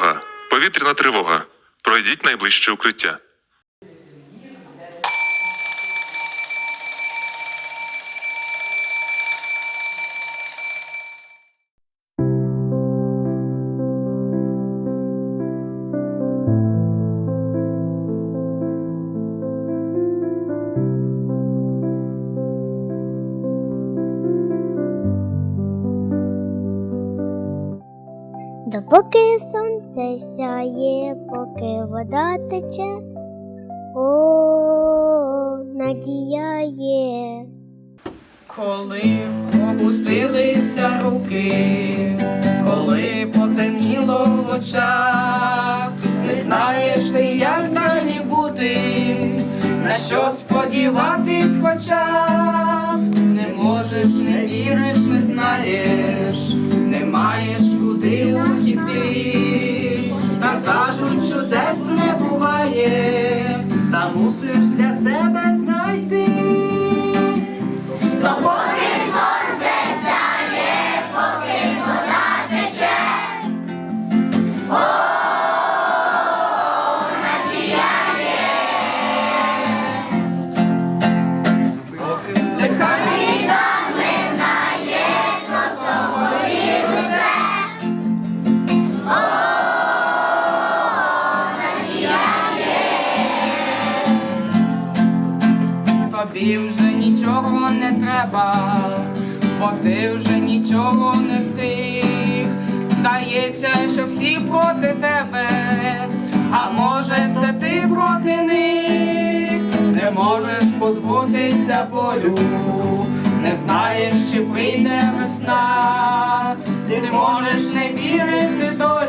Тривога. Повітряна тривога. Пройдіть найближче укриття. Допоки сонце сяє, поки вода тече, о, надія є. Коли опустилися руки, коли потемніло в очах, не знаєш ти, як далі бути, на що сподіватись, хоча не можеш, не віриш, не знаєш, Uzun Тобі вже нічого не треба, бо ти вже нічого не встиг. Здається, що всі проти тебе, а може це ти проти них, не можеш позбутися болю, не знаєш, чи прийде весна, ти можеш не вірити долі,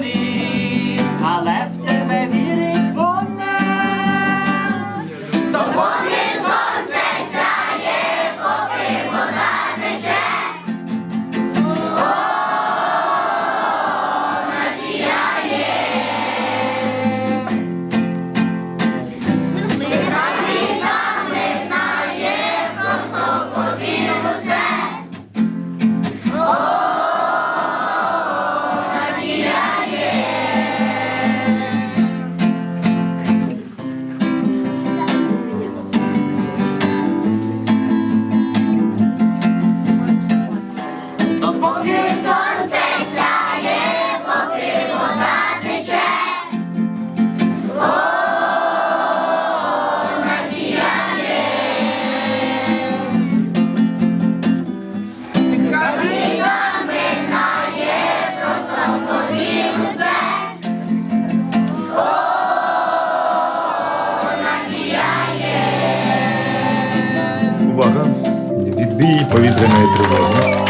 Увага! Відбій повітряної тривоги.